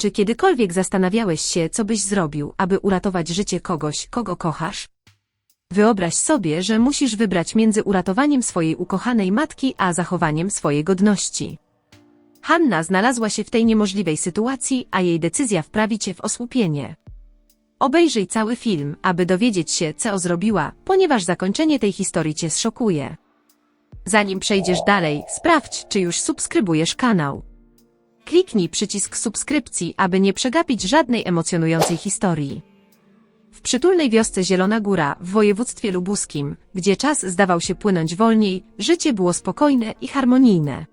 Czy kiedykolwiek zastanawiałeś się, co byś zrobił, aby uratować życie kogoś, kogo kochasz? Wyobraź sobie, że musisz wybrać między uratowaniem swojej ukochanej matki a zachowaniem swojej godności. Hanna znalazła się w tej niemożliwej sytuacji, a jej decyzja wprawi cię w osłupienie. Obejrzyj cały film, aby dowiedzieć się, co zrobiła, ponieważ zakończenie tej historii cię zszokuje. Zanim przejdziesz dalej, sprawdź, czy już subskrybujesz kanał. Kliknij przycisk subskrypcji, aby nie przegapić żadnej emocjonującej historii. W przytulnej wiosce Zielona Góra, w województwie lubuskim, gdzie czas zdawał się płynąć wolniej, życie było spokojne i harmonijne.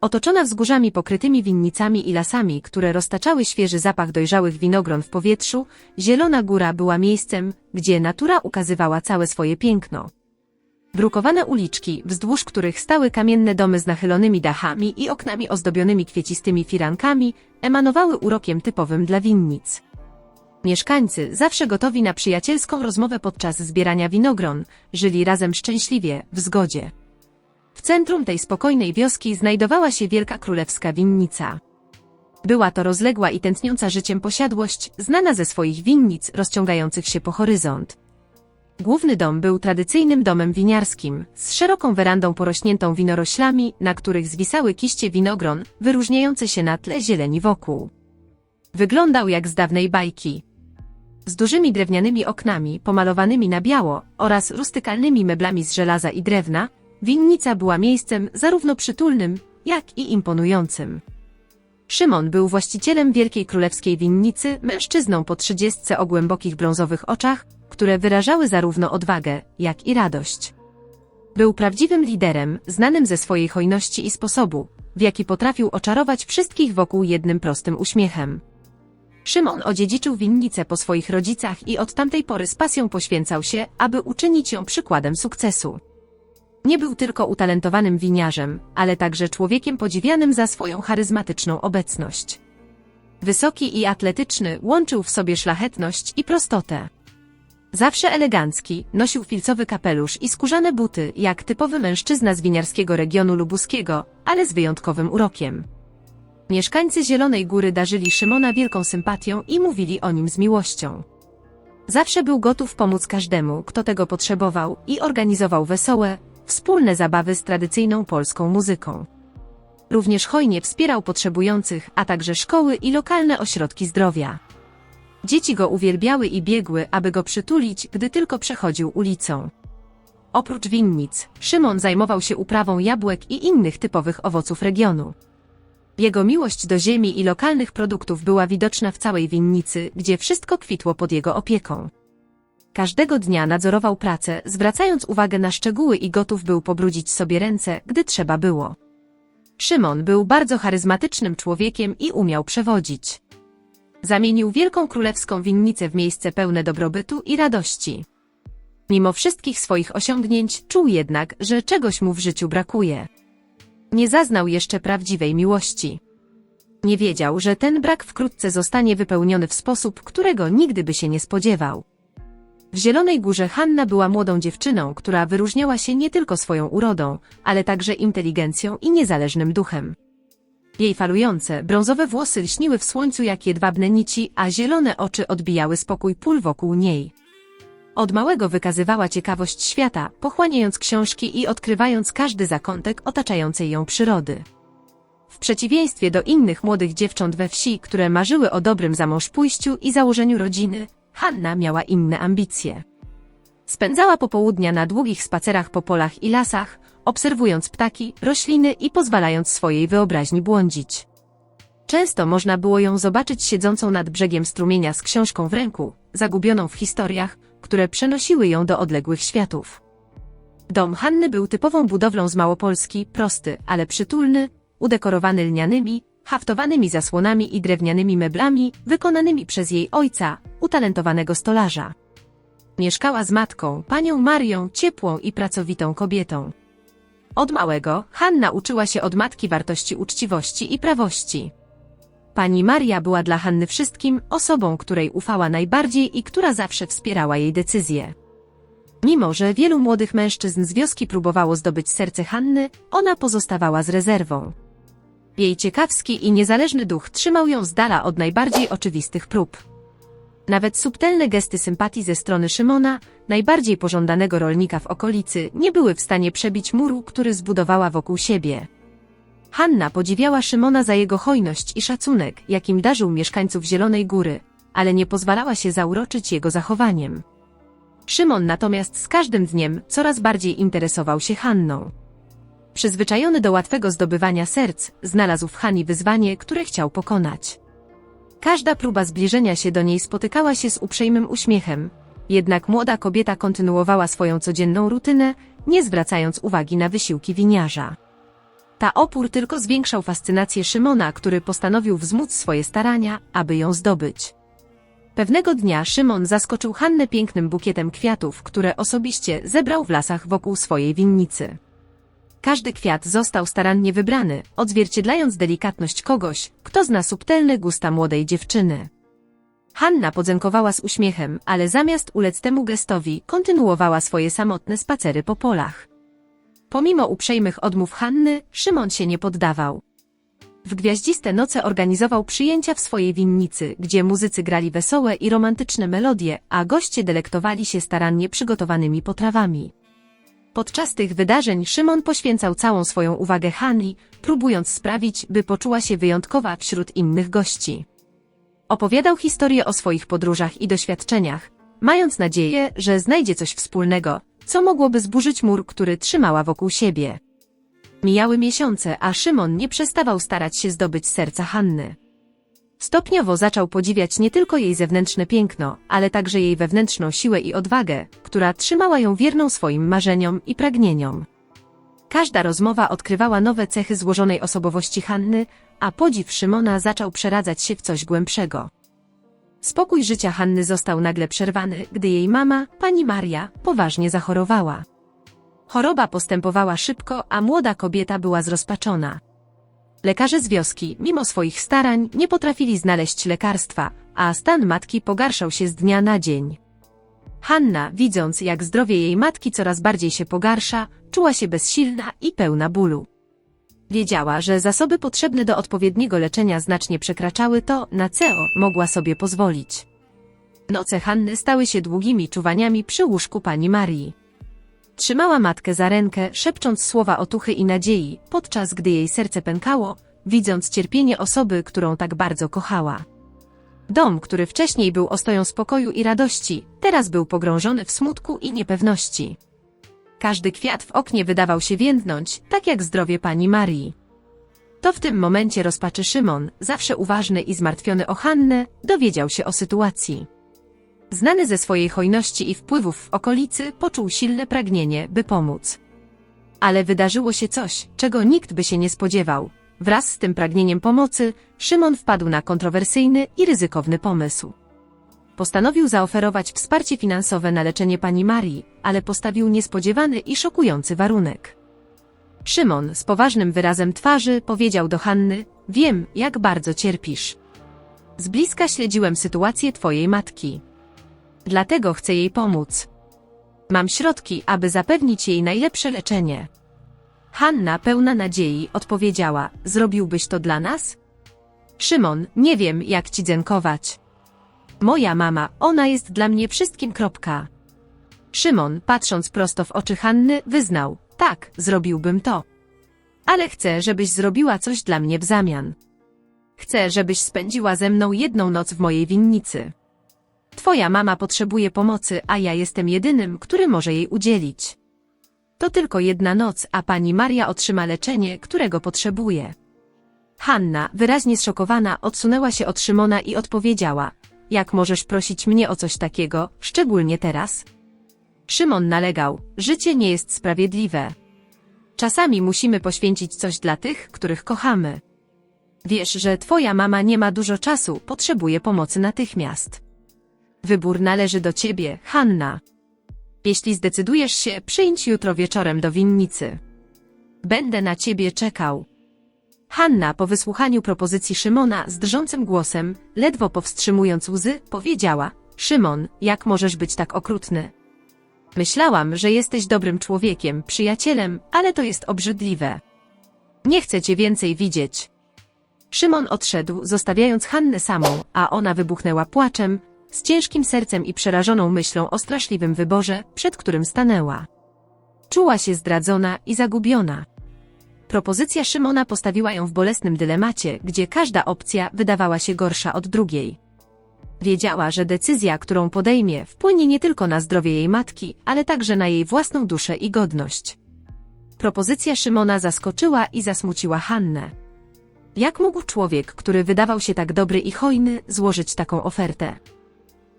Otoczona wzgórzami pokrytymi winnicami i lasami, które roztaczały świeży zapach dojrzałych winogron w powietrzu, Zielona Góra była miejscem, gdzie natura ukazywała całe swoje piękno. Brukowane uliczki, wzdłuż których stały kamienne domy z nachylonymi dachami i oknami ozdobionymi kwiecistymi firankami, emanowały urokiem typowym dla winnic. Mieszkańcy, zawsze gotowi na przyjacielską rozmowę podczas zbierania winogron, żyli razem szczęśliwie, w zgodzie. W centrum tej spokojnej wioski znajdowała się wielka królewska winnica. Była to rozległa i tętniąca życiem posiadłość, znana ze swoich winnic rozciągających się po horyzont. Główny dom był tradycyjnym domem winiarskim, z szeroką werandą porośniętą winoroślami, na których zwisały kiście winogron, wyróżniające się na tle zieleni wokół. Wyglądał jak z dawnej bajki. Z dużymi drewnianymi oknami, pomalowanymi na biało, oraz rustykalnymi meblami z żelaza i drewna, winnica była miejscem zarówno przytulnym, jak i imponującym. Szymon był właścicielem wielkiej królewskiej winnicy, mężczyzną po trzydziestce o głębokich brązowych oczach, które wyrażały zarówno odwagę, jak i radość. Był prawdziwym liderem, znanym ze swojej hojności i sposobu, w jaki potrafił oczarować wszystkich wokół jednym prostym uśmiechem. Szymon odziedziczył winnicę po swoich rodzicach i od tamtej pory z pasją poświęcał się, aby uczynić ją przykładem sukcesu. Nie był tylko utalentowanym winiarzem, ale także człowiekiem podziwianym za swoją charyzmatyczną obecność. Wysoki i atletyczny, łączył w sobie szlachetność i prostotę. Zawsze elegancki, nosił filcowy kapelusz i skórzane buty, jak typowy mężczyzna z winiarskiego regionu lubuskiego, ale z wyjątkowym urokiem. Mieszkańcy Zielonej Góry darzyli Szymona wielką sympatią i mówili o nim z miłością. Zawsze był gotów pomóc każdemu, kto tego potrzebował i organizował wesołe, wspólne zabawy z tradycyjną polską muzyką. Również hojnie wspierał potrzebujących, a także szkoły i lokalne ośrodki zdrowia. Dzieci go uwielbiały i biegły, aby go przytulić, gdy tylko przechodził ulicą. Oprócz winnic, Szymon zajmował się uprawą jabłek i innych typowych owoców regionu. Jego miłość do ziemi i lokalnych produktów była widoczna w całej winnicy, gdzie wszystko kwitło pod jego opieką. Każdego dnia nadzorował pracę, zwracając uwagę na szczegóły i gotów był pobrudzić sobie ręce, gdy trzeba było. Szymon był bardzo charyzmatycznym człowiekiem i umiał przewodzić. Zamienił wielką królewską winnicę w miejsce pełne dobrobytu i radości. Mimo wszystkich swoich osiągnięć, czuł jednak, że czegoś mu w życiu brakuje. Nie zaznał jeszcze prawdziwej miłości. Nie wiedział, że ten brak wkrótce zostanie wypełniony w sposób, którego nigdy by się nie spodziewał. W Zielonej Górze Hanna była młodą dziewczyną, która wyróżniała się nie tylko swoją urodą, ale także inteligencją i niezależnym duchem. Jej falujące, brązowe włosy lśniły w słońcu jak jedwabne nici, a zielone oczy odbijały spokój pól wokół niej. Od małego wykazywała ciekawość świata, pochłaniając książki i odkrywając każdy zakątek otaczającej ją przyrody. W przeciwieństwie do innych młodych dziewcząt we wsi, które marzyły o dobrym zamążpójściu i założeniu rodziny, Hanna miała inne ambicje. Spędzała popołudnia na długich spacerach po polach i lasach, obserwując ptaki, rośliny i pozwalając swojej wyobraźni błądzić. Często można było ją zobaczyć siedzącą nad brzegiem strumienia z książką w ręku, zagubioną w historiach, które przenosiły ją do odległych światów. Dom Hanny był typową budowlą z Małopolski, prosty, ale przytulny, udekorowany lnianymi, haftowanymi zasłonami i drewnianymi meblami, wykonanymi przez jej ojca, utalentowanego stolarza. Mieszkała z matką, panią Marią, ciepłą i pracowitą kobietą. Od małego Hanna uczyła się od matki wartości uczciwości i prawości. Pani Maria była dla Hanny wszystkim, osobą, której ufała najbardziej i która zawsze wspierała jej decyzje. Mimo, że wielu młodych mężczyzn z wioski próbowało zdobyć serce Hanny, ona pozostawała z rezerwą. Jej ciekawski i niezależny duch trzymał ją z dala od najbardziej oczywistych prób. Nawet subtelne gesty sympatii ze strony Szymona, najbardziej pożądanego rolnika w okolicy, nie były w stanie przebić muru, który zbudowała wokół siebie. Hanna podziwiała Szymona za jego hojność i szacunek, jakim darzył mieszkańców Zielonej Góry, ale nie pozwalała się zauroczyć jego zachowaniem. Szymon natomiast z każdym dniem coraz bardziej interesował się Hanną. Przyzwyczajony do łatwego zdobywania serc, znalazł w Hani wyzwanie, które chciał pokonać. Każda próba zbliżenia się do niej spotykała się z uprzejmym uśmiechem, jednak młoda kobieta kontynuowała swoją codzienną rutynę, nie zwracając uwagi na wysiłki winiarza. Ta opór tylko zwiększał fascynację Szymona, który postanowił wzmóc swoje starania, aby ją zdobyć. Pewnego dnia Szymon zaskoczył Hannę pięknym bukietem kwiatów, które osobiście zebrał w lasach wokół swojej winnicy. Każdy kwiat został starannie wybrany, odzwierciedlając delikatność kogoś, kto zna subtelne gusta młodej dziewczyny. Hanna podziękowała z uśmiechem, ale zamiast ulec temu gestowi, kontynuowała swoje samotne spacery po polach. Pomimo uprzejmych odmów Hanny, Szymon się nie poddawał. W gwiaździste noce organizował przyjęcia w swojej winnicy, gdzie muzycy grali wesołe i romantyczne melodie, a goście delektowali się starannie przygotowanymi potrawami. Podczas tych wydarzeń Szymon poświęcał całą swoją uwagę Hanni, próbując sprawić, by poczuła się wyjątkowa wśród innych gości. Opowiadał historię o swoich podróżach i doświadczeniach, mając nadzieję, że znajdzie coś wspólnego, co mogłoby zburzyć mur, który trzymała wokół siebie. Mijały miesiące, a Szymon nie przestawał starać się zdobyć serca Hanny. Stopniowo zaczął podziwiać nie tylko jej zewnętrzne piękno, ale także jej wewnętrzną siłę i odwagę, która trzymała ją wierną swoim marzeniom i pragnieniom. Każda rozmowa odkrywała nowe cechy złożonej osobowości Hanny, a podziw Szymona zaczął przeradzać się w coś głębszego. Spokój życia Hanny został nagle przerwany, gdy jej mama, pani Maria, poważnie zachorowała. Choroba postępowała szybko, a młoda kobieta była zrozpaczona. Lekarze z wioski, mimo swoich starań, nie potrafili znaleźć lekarstwa, a stan matki pogarszał się z dnia na dzień. Hanna, widząc jak zdrowie jej matki coraz bardziej się pogarsza, czuła się bezsilna i pełna bólu. Wiedziała, że zasoby potrzebne do odpowiedniego leczenia znacznie przekraczały to, na co mogła sobie pozwolić. Noce Hanny stały się długimi czuwaniami przy łóżku pani Marii. Trzymała matkę za rękę, szepcząc słowa otuchy i nadziei, podczas gdy jej serce pękało, widząc cierpienie osoby, którą tak bardzo kochała. Dom, który wcześniej był ostoją spokoju i radości, teraz był pogrążony w smutku i niepewności. Każdy kwiat w oknie wydawał się więdnąć, tak jak zdrowie pani Marii. To w tym momencie rozpaczy Szymon, zawsze uważny i zmartwiony o Hannę, dowiedział się o sytuacji. Znany ze swojej hojności i wpływów w okolicy, poczuł silne pragnienie, by pomóc. Ale wydarzyło się coś, czego nikt by się nie spodziewał. Wraz z tym pragnieniem pomocy, Szymon wpadł na kontrowersyjny i ryzykowny pomysł. Postanowił zaoferować wsparcie finansowe na leczenie pani Marii, ale postawił niespodziewany i szokujący warunek. Szymon z poważnym wyrazem twarzy powiedział do Hanny, wiem, jak bardzo cierpisz. Z bliska śledziłem sytuację twojej matki. Dlatego chcę jej pomóc. Mam środki, aby zapewnić jej najlepsze leczenie. Hanna, pełna nadziei, odpowiedziała: Zrobiłbyś to dla nas? Szymon, nie wiem, jak ci dziękować. Moja mama, ona jest dla mnie wszystkim. Kropka. Szymon, patrząc prosto w oczy Hanny, wyznał: Tak, zrobiłbym to. Ale chcę, żebyś zrobiła coś dla mnie w zamian. Chcę, żebyś spędziła ze mną jedną noc w mojej winnicy. Twoja mama potrzebuje pomocy, a ja jestem jedynym, który może jej udzielić. To tylko jedna noc, a pani Maria otrzyma leczenie, którego potrzebuje. Hanna, wyraźnie zszokowana, odsunęła się od Szymona i odpowiedziała: Jak możesz prosić mnie o coś takiego, szczególnie teraz? Szymon nalegał: Życie nie jest sprawiedliwe. Czasami musimy poświęcić coś dla tych, których kochamy. Wiesz, że twoja mama nie ma dużo czasu, potrzebuje pomocy natychmiast. Wybór należy do ciebie, Hanna. Jeśli zdecydujesz się, przyjdź jutro wieczorem do winnicy. Będę na ciebie czekał. Hanna po wysłuchaniu propozycji Szymona z drżącym głosem, ledwo powstrzymując łzy, powiedziała: Szymon, jak możesz być tak okrutny? Myślałam, że jesteś dobrym człowiekiem, przyjacielem, ale to jest obrzydliwe. Nie chcę cię więcej widzieć. Szymon odszedł, zostawiając Hannę samą, a ona wybuchnęła płaczem, z ciężkim sercem i przerażoną myślą o straszliwym wyborze, przed którym stanęła. Czuła się zdradzona i zagubiona. Propozycja Szymona postawiła ją w bolesnym dylemacie, gdzie każda opcja wydawała się gorsza od drugiej. Wiedziała, że decyzja, którą podejmie, wpłynie nie tylko na zdrowie jej matki, ale także na jej własną duszę i godność. Propozycja Szymona zaskoczyła i zasmuciła Hannę. Jak mógł człowiek, który wydawał się tak dobry i hojny, złożyć taką ofertę?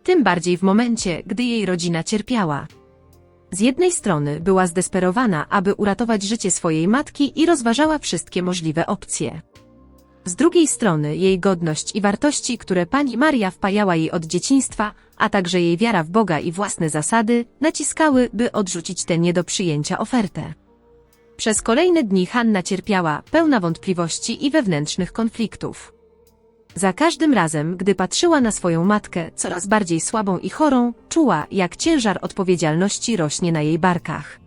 Tym bardziej w momencie, gdy jej rodzina cierpiała. Z jednej strony była zdesperowana, aby uratować życie swojej matki i rozważała wszystkie możliwe opcje. Z drugiej strony jej godność i wartości, które pani Maria wpajała jej od dzieciństwa, a także jej wiara w Boga i własne zasady, naciskały, by odrzucić tę nie do przyjęcia ofertę. Przez kolejne dni Hanna cierpiała, pełna wątpliwości i wewnętrznych konfliktów. Za każdym razem, gdy patrzyła na swoją matkę, coraz bardziej słabą i chorą, czuła, jak ciężar odpowiedzialności rośnie na jej barkach.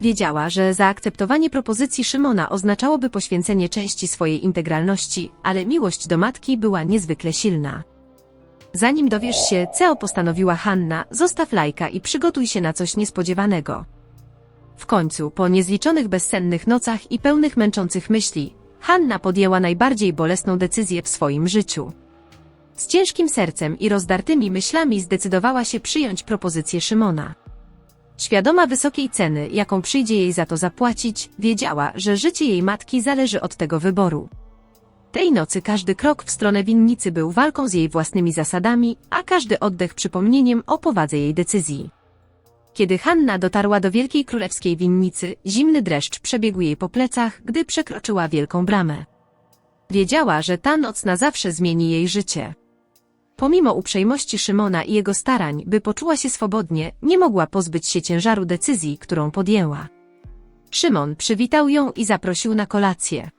Wiedziała, że zaakceptowanie propozycji Szymona oznaczałoby poświęcenie części swojej integralności, ale miłość do matki była niezwykle silna. Zanim dowiesz się, co postanowiła Hanna, zostaw lajka i przygotuj się na coś niespodziewanego. W końcu, po niezliczonych bezsennych nocach i pełnych męczących myśli, Hanna podjęła najbardziej bolesną decyzję w swoim życiu. Z ciężkim sercem i rozdartymi myślami zdecydowała się przyjąć propozycję Szymona. Świadoma wysokiej ceny, jaką przyjdzie jej za to zapłacić, wiedziała, że życie jej matki zależy od tego wyboru. Tej nocy każdy krok w stronę winnicy był walką z jej własnymi zasadami, a każdy oddech przypomnieniem o powadze jej decyzji. Kiedy Hanna dotarła do wielkiej królewskiej winnicy, zimny dreszcz przebiegł jej po plecach, gdy przekroczyła wielką bramę. Wiedziała, że ta noc na zawsze zmieni jej życie. Pomimo uprzejmości Szymona i jego starań, by poczuła się swobodnie, nie mogła pozbyć się ciężaru decyzji, którą podjęła. Szymon przywitał ją i zaprosił na kolację.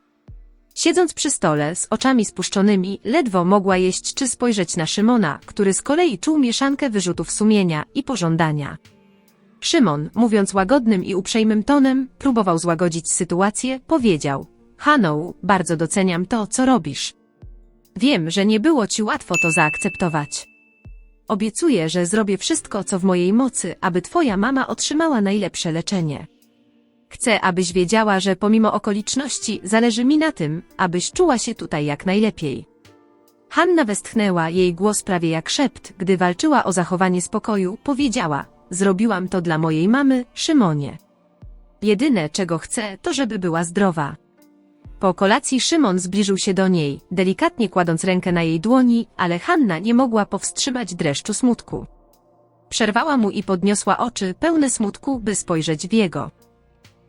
Siedząc przy stole, z oczami spuszczonymi, ledwo mogła jeść czy spojrzeć na Szymona, który z kolei czuł mieszankę wyrzutów sumienia i pożądania. Szymon, mówiąc łagodnym i uprzejmym tonem, próbował złagodzić sytuację, powiedział: Haną, bardzo doceniam to, co robisz. Wiem, że nie było ci łatwo to zaakceptować. Obiecuję, że zrobię wszystko, co w mojej mocy, aby twoja mama otrzymała najlepsze leczenie. Chcę, abyś wiedziała, że pomimo okoliczności zależy mi na tym, abyś czuła się tutaj jak najlepiej. Hanna westchnęła, jej głos prawie jak szept, gdy walczyła o zachowanie spokoju, powiedziała: Zrobiłam to dla mojej mamy, Szymonie. Jedyne, czego chcę, to żeby była zdrowa. Po kolacji Szymon zbliżył się do niej, delikatnie kładąc rękę na jej dłoni, ale Hanna nie mogła powstrzymać dreszczu smutku. Przerwała mu i podniosła oczy, pełne smutku, by spojrzeć w jego.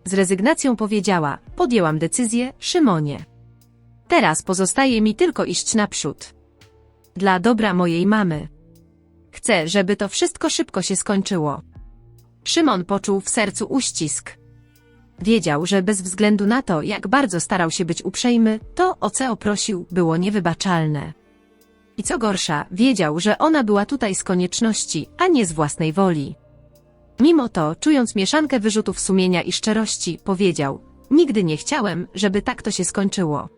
Z rezygnacją powiedziała, podjęłam decyzję, Szymonie. Teraz pozostaje mi tylko iść naprzód. Dla dobra mojej mamy. Chcę, żeby to wszystko szybko się skończyło. Szymon poczuł w sercu uścisk. Wiedział, że bez względu na to, jak bardzo starał się być uprzejmy, to, o co prosił, było niewybaczalne. I co gorsza, wiedział, że ona była tutaj z konieczności, a nie z własnej woli. Mimo to, czując mieszankę wyrzutów sumienia i szczerości, powiedział: Nigdy nie chciałem, żeby tak to się skończyło.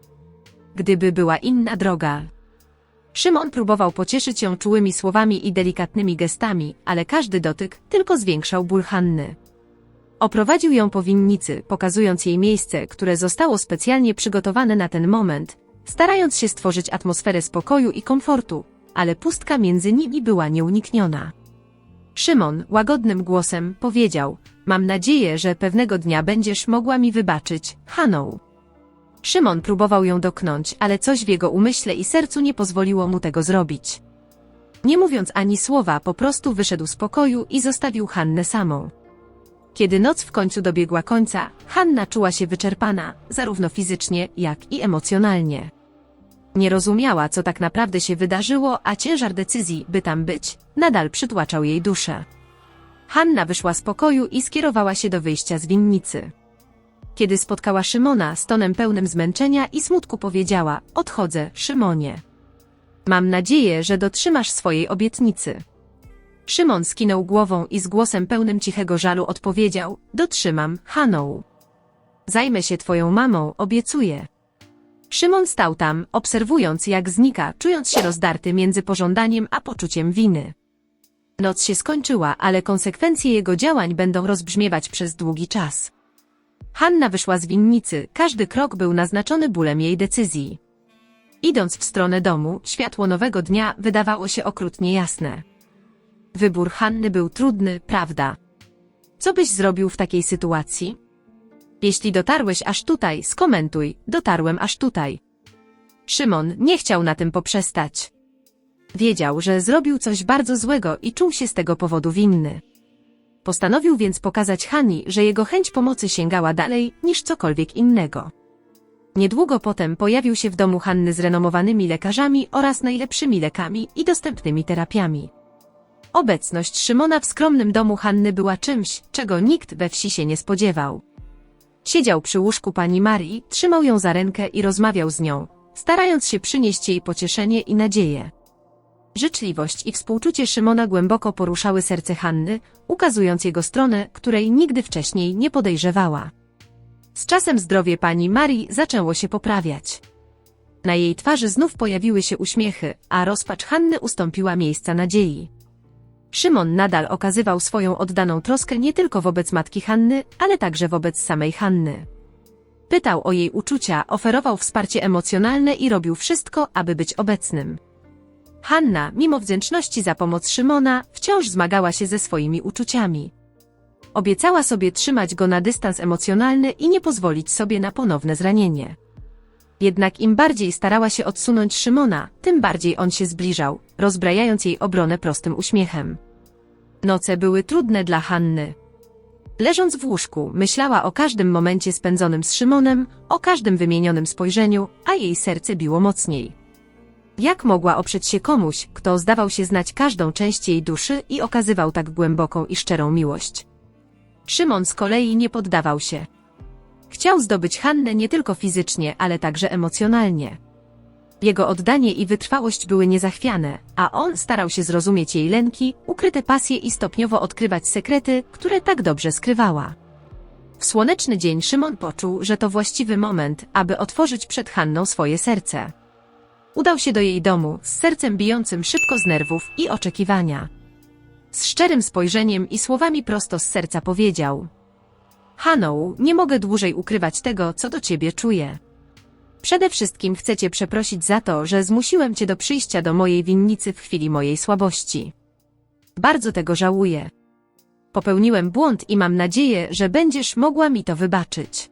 Gdyby była inna droga. Szymon próbował pocieszyć ją czułymi słowami i delikatnymi gestami, ale każdy dotyk tylko zwiększał ból Hanny. Oprowadził ją po winnicy, pokazując jej miejsce, które zostało specjalnie przygotowane na ten moment, starając się stworzyć atmosferę spokoju i komfortu, ale pustka między nimi była nieunikniona. Szymon, łagodnym głosem, powiedział: Mam nadzieję, że pewnego dnia będziesz mogła mi wybaczyć, Haną. Szymon próbował ją doknąć, ale coś w jego umyśle i sercu nie pozwoliło mu tego zrobić. Nie mówiąc ani słowa, po prostu wyszedł z pokoju i zostawił Hannę samą. Kiedy noc w końcu dobiegła końca, Hanna czuła się wyczerpana, zarówno fizycznie, jak i emocjonalnie. Nie rozumiała, co tak naprawdę się wydarzyło, a ciężar decyzji, by tam być, nadal przytłaczał jej duszę. Hanna wyszła z pokoju i skierowała się do wyjścia z winnicy. Kiedy spotkała Szymona z tonem pełnym zmęczenia i smutku powiedziała, odchodzę, Szymonie. Mam nadzieję, że dotrzymasz swojej obietnicy. Szymon skinął głową i z głosem pełnym cichego żalu odpowiedział, dotrzymam, Haną. Zajmę się twoją mamą, obiecuję. Szymon stał tam, obserwując jak znika, czując się rozdarty między pożądaniem a poczuciem winy. Noc się skończyła, ale konsekwencje jego działań będą rozbrzmiewać przez długi czas. Hanna wyszła z winnicy, każdy krok był naznaczony bólem jej decyzji. Idąc w stronę domu, światło nowego dnia wydawało się okrutnie jasne. Wybór Hanny był trudny, prawda? Co byś zrobił w takiej sytuacji? Jeśli dotarłeś aż tutaj, skomentuj, dotarłem aż tutaj. Szymon nie chciał na tym poprzestać. Wiedział, że zrobił coś bardzo złego i czuł się z tego powodu winny. Postanowił więc pokazać Hani, że jego chęć pomocy sięgała dalej niż cokolwiek innego. Niedługo potem pojawił się w domu Hanny z renomowanymi lekarzami oraz najlepszymi lekami i dostępnymi terapiami. Obecność Szymona w skromnym domu Hanny była czymś, czego nikt we wsi się nie spodziewał. Siedział przy łóżku pani Marii, trzymał ją za rękę i rozmawiał z nią, starając się przynieść jej pocieszenie i nadzieję. Życzliwość i współczucie Szymona głęboko poruszały serce Hanny, ukazując jego stronę, której nigdy wcześniej nie podejrzewała. Z czasem zdrowie pani Marii zaczęło się poprawiać. Na jej twarzy znów pojawiły się uśmiechy, a rozpacz Hanny ustąpiła miejsca nadziei. Szymon nadal okazywał swoją oddaną troskę nie tylko wobec matki Hanny, ale także wobec samej Hanny. Pytał o jej uczucia, oferował wsparcie emocjonalne i robił wszystko, aby być obecnym. Hanna, mimo wdzięczności za pomoc Szymona, wciąż zmagała się ze swoimi uczuciami. Obiecała sobie trzymać go na dystans emocjonalny i nie pozwolić sobie na ponowne zranienie. Jednak im bardziej starała się odsunąć Szymona, tym bardziej on się zbliżał, rozbrajając jej obronę prostym uśmiechem. Noce były trudne dla Hanny. Leżąc w łóżku, myślała o każdym momencie spędzonym z Szymonem, o każdym wymienionym spojrzeniu, a jej serce biło mocniej. Jak mogła oprzeć się komuś, kto zdawał się znać każdą część jej duszy i okazywał tak głęboką i szczerą miłość? Szymon z kolei nie poddawał się. Chciał zdobyć Hannę nie tylko fizycznie, ale także emocjonalnie. Jego oddanie i wytrwałość były niezachwiane, a on starał się zrozumieć jej lęki, ukryte pasje i stopniowo odkrywać sekrety, które tak dobrze skrywała. W słoneczny dzień Szymon poczuł, że to właściwy moment, aby otworzyć przed Hanną swoje serce. Udał się do jej domu, z sercem bijącym szybko z nerwów i oczekiwania. Z szczerym spojrzeniem i słowami prosto z serca powiedział: Haną, nie mogę dłużej ukrywać tego, co do ciebie czuję. Przede wszystkim chcę cię przeprosić za to, że zmusiłem cię do przyjścia do mojej winnicy w chwili mojej słabości. Bardzo tego żałuję. Popełniłem błąd i mam nadzieję, że będziesz mogła mi to wybaczyć.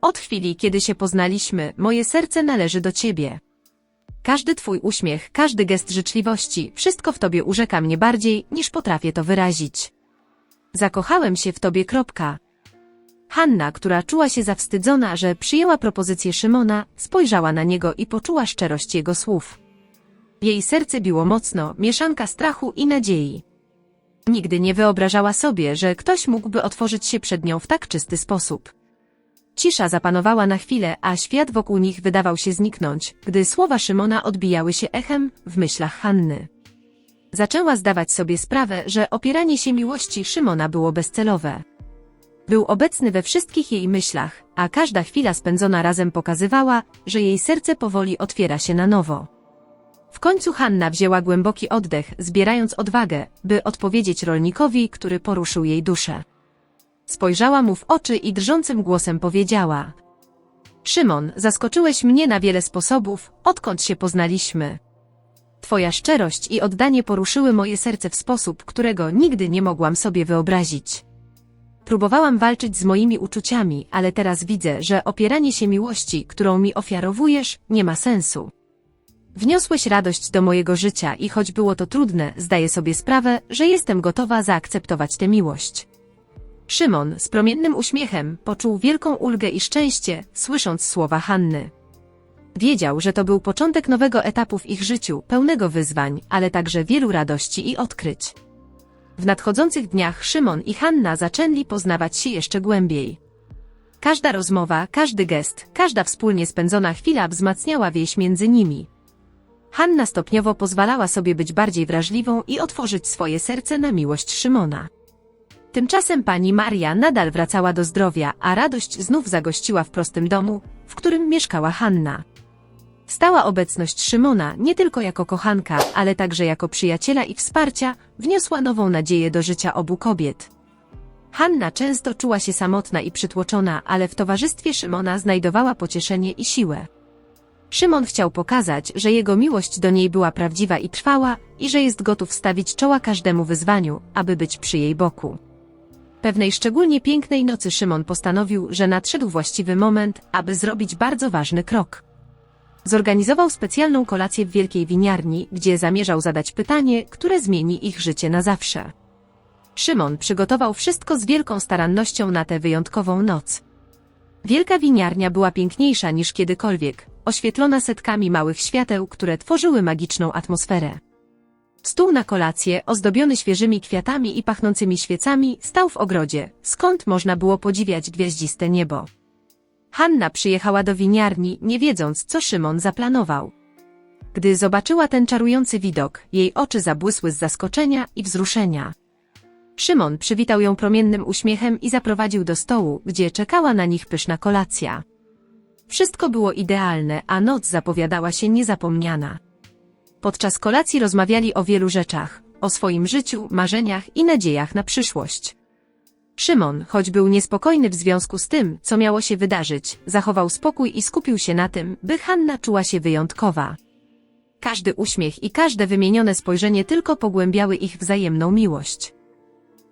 Od chwili, kiedy się poznaliśmy, moje serce należy do ciebie. Każdy twój uśmiech, każdy gest życzliwości, wszystko w tobie urzeka mnie bardziej, niż potrafię to wyrazić. Zakochałem się w tobie. Kropka. Hanna, która czuła się zawstydzona, że przyjęła propozycję Szymona, spojrzała na niego i poczuła szczerość jego słów. Jej serce biło mocno, mieszanka strachu i nadziei. Nigdy nie wyobrażała sobie, że ktoś mógłby otworzyć się przed nią w tak czysty sposób. Cisza zapanowała na chwilę, a świat wokół nich wydawał się zniknąć, gdy słowa Szymona odbijały się echem w myślach Hanny. Zaczęła zdawać sobie sprawę, że opieranie się miłości Szymona było bezcelowe. Był obecny we wszystkich jej myślach, a każda chwila spędzona razem pokazywała, że jej serce powoli otwiera się na nowo. W końcu Hanna wzięła głęboki oddech, zbierając odwagę, by odpowiedzieć rolnikowi, który poruszył jej duszę. Spojrzała mu w oczy i drżącym głosem powiedziała. Szymon, zaskoczyłeś mnie na wiele sposobów, odkąd się poznaliśmy. Twoja szczerość i oddanie poruszyły moje serce w sposób, którego nigdy nie mogłam sobie wyobrazić. Próbowałam walczyć z moimi uczuciami, ale teraz widzę, że opieranie się miłości, którą mi ofiarowujesz, nie ma sensu. Wniosłeś radość do mojego życia i choć było to trudne, zdaję sobie sprawę, że jestem gotowa zaakceptować tę miłość. Szymon z promiennym uśmiechem poczuł wielką ulgę i szczęście, słysząc słowa Hanny. Wiedział, że to był początek nowego etapu w ich życiu, pełnego wyzwań, ale także wielu radości i odkryć. W nadchodzących dniach Szymon i Hanna zaczęli poznawać się jeszcze głębiej. Każda rozmowa, każdy gest, każda wspólnie spędzona chwila wzmacniała więź między nimi. Hanna stopniowo pozwalała sobie być bardziej wrażliwą i otworzyć swoje serce na miłość Szymona. Tymczasem pani Maria nadal wracała do zdrowia, a radość znów zagościła w prostym domu, w którym mieszkała Hanna. Stała obecność Szymona nie tylko jako kochanka, ale także jako przyjaciela i wsparcia wniosła nową nadzieję do życia obu kobiet. Hanna często czuła się samotna i przytłoczona, ale w towarzystwie Szymona znajdowała pocieszenie i siłę. Szymon chciał pokazać, że jego miłość do niej była prawdziwa i trwała i że jest gotów stawić czoła każdemu wyzwaniu, aby być przy jej boku. Pewnej szczególnie pięknej nocy Szymon postanowił, że nadszedł właściwy moment, aby zrobić bardzo ważny krok. Zorganizował specjalną kolację w wielkiej winiarni, gdzie zamierzał zadać pytanie, które zmieni ich życie na zawsze. Szymon przygotował wszystko z wielką starannością na tę wyjątkową noc. Wielka winiarnia była piękniejsza niż kiedykolwiek, oświetlona setkami małych świateł, które tworzyły magiczną atmosferę. Stół na kolację, ozdobiony świeżymi kwiatami i pachnącymi świecami, stał w ogrodzie, skąd można było podziwiać gwiaździste niebo. Hanna przyjechała do winiarni, nie wiedząc, co Szymon zaplanował. Gdy zobaczyła ten czarujący widok, jej oczy zabłysły z zaskoczenia i wzruszenia. Szymon przywitał ją promiennym uśmiechem i zaprowadził do stołu, gdzie czekała na nich pyszna kolacja. Wszystko było idealne, a noc zapowiadała się niezapomniana. Podczas kolacji rozmawiali o wielu rzeczach, o swoim życiu, marzeniach i nadziejach na przyszłość. Szymon, choć był niespokojny w związku z tym, co miało się wydarzyć, zachował spokój i skupił się na tym, by Hanna czuła się wyjątkowa. Każdy uśmiech i każde wymienione spojrzenie tylko pogłębiały ich wzajemną miłość.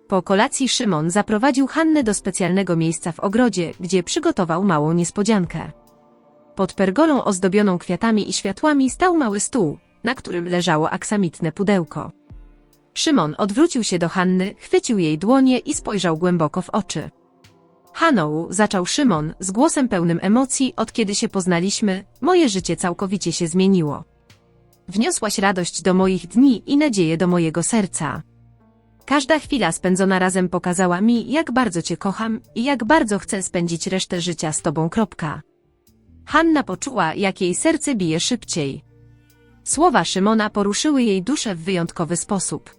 Po kolacji Szymon zaprowadził Hannę do specjalnego miejsca w ogrodzie, gdzie przygotował małą niespodziankę. Pod pergolą ozdobioną kwiatami i światłami stał mały stół, na którym leżało aksamitne pudełko. Szymon odwrócił się do Hanny, chwycił jej dłonie i spojrzał głęboko w oczy. Hanou, zaczął Szymon, z głosem pełnym emocji, od kiedy się poznaliśmy, moje życie całkowicie się zmieniło. Wniosłaś radość do moich dni i nadzieję do mojego serca. Każda chwila spędzona razem pokazała mi, jak bardzo Cię kocham i jak bardzo chcę spędzić resztę życia z Tobą. Kropka. Hanna poczuła, jak jej serce bije szybciej. Słowa Szymona poruszyły jej duszę w wyjątkowy sposób.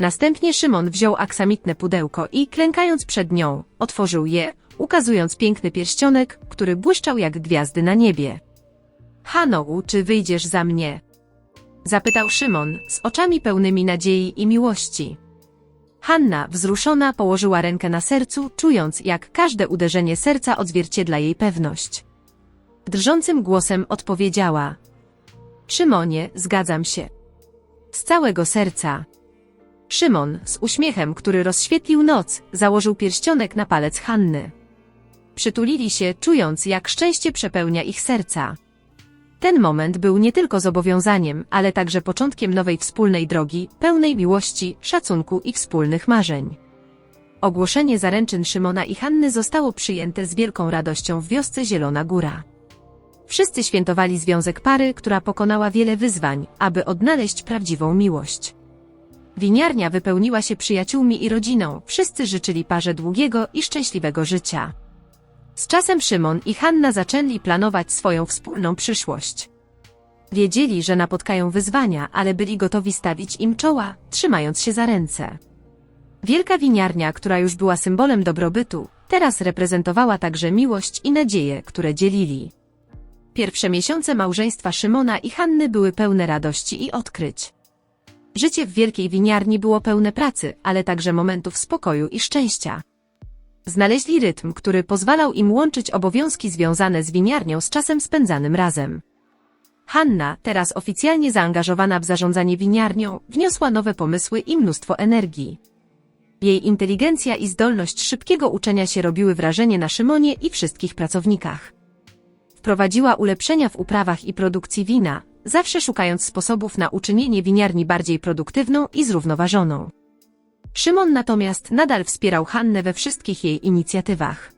Następnie Szymon wziął aksamitne pudełko i, klękając przed nią, otworzył je, ukazując piękny pierścionek, który błyszczał jak gwiazdy na niebie. Hanou, czy wyjdziesz za mnie? Zapytał Szymon, z oczami pełnymi nadziei i miłości. Hanna, wzruszona, położyła rękę na sercu, czując, jak każde uderzenie serca odzwierciedla jej pewność. Drżącym głosem odpowiedziała. Szymonie, zgadzam się. Z całego serca. Szymon, z uśmiechem, który rozświetlił noc, założył pierścionek na palec Hanny. Przytulili się, czując, jak szczęście przepełnia ich serca. Ten moment był nie tylko zobowiązaniem, ale także początkiem nowej wspólnej drogi, pełnej miłości, szacunku i wspólnych marzeń. Ogłoszenie zaręczyn Szymona i Hanny zostało przyjęte z wielką radością w wiosce Zielona Góra. Wszyscy świętowali związek pary, która pokonała wiele wyzwań, aby odnaleźć prawdziwą miłość. Winiarnia wypełniła się przyjaciółmi i rodziną, wszyscy życzyli parze długiego i szczęśliwego życia. Z czasem Szymon i Hanna zaczęli planować swoją wspólną przyszłość. Wiedzieli, że napotkają wyzwania, ale byli gotowi stawić im czoła, trzymając się za ręce. Wielka winiarnia, która już była symbolem dobrobytu, teraz reprezentowała także miłość i nadzieję, które dzielili. Pierwsze miesiące małżeństwa Szymona i Hanny były pełne radości i odkryć. Życie w wielkiej winiarni było pełne pracy, ale także momentów spokoju i szczęścia. Znaleźli rytm, który pozwalał im łączyć obowiązki związane z winiarnią z czasem spędzanym razem. Hanna, teraz oficjalnie zaangażowana w zarządzanie winiarnią, wniosła nowe pomysły i mnóstwo energii. Jej inteligencja i zdolność szybkiego uczenia się robiły wrażenie na Szymonie i wszystkich pracownikach. Wprowadziła ulepszenia w uprawach i produkcji wina, zawsze szukając sposobów na uczynienie winiarni bardziej produktywną i zrównoważoną. Szymon natomiast nadal wspierał Hannę we wszystkich jej inicjatywach.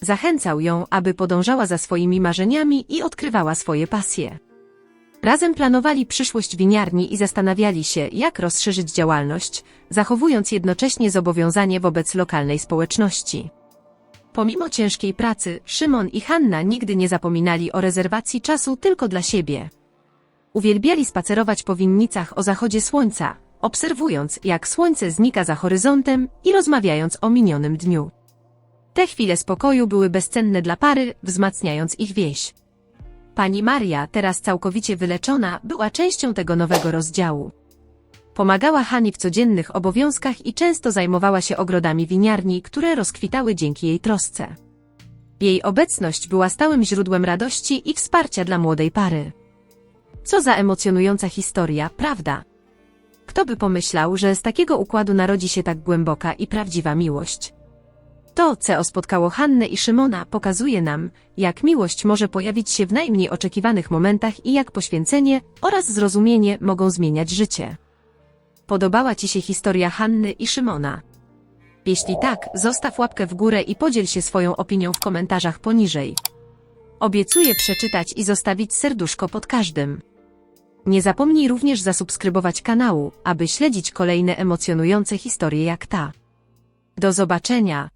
Zachęcał ją, aby podążała za swoimi marzeniami i odkrywała swoje pasje. Razem planowali przyszłość winiarni i zastanawiali się, jak rozszerzyć działalność, zachowując jednocześnie zobowiązanie wobec lokalnej społeczności. Pomimo ciężkiej pracy, Szymon i Hanna nigdy nie zapominali o rezerwacji czasu tylko dla siebie. Uwielbiali spacerować po winnicach o zachodzie słońca, obserwując, jak słońce znika za horyzontem i rozmawiając o minionym dniu. Te chwile spokoju były bezcenne dla pary, wzmacniając ich wieś. Pani Maria, teraz całkowicie wyleczona, była częścią tego nowego rozdziału. Pomagała Hani w codziennych obowiązkach i często zajmowała się ogrodami winiarni, które rozkwitały dzięki jej trosce. Jej obecność była stałym źródłem radości i wsparcia dla młodej pary. Co za emocjonująca historia, prawda? Kto by pomyślał, że z takiego układu narodzi się tak głęboka i prawdziwa miłość? To, co spotkało Hannę i Szymona, pokazuje nam, jak miłość może pojawić się w najmniej oczekiwanych momentach i jak poświęcenie oraz zrozumienie mogą zmieniać życie. Podobała Ci się historia Hanny i Szymona? Jeśli tak, zostaw łapkę w górę i podziel się swoją opinią w komentarzach poniżej. Obiecuję przeczytać i zostawić serduszko pod każdym. Nie zapomnij również zasubskrybować kanału, aby śledzić kolejne emocjonujące historie jak ta. Do zobaczenia,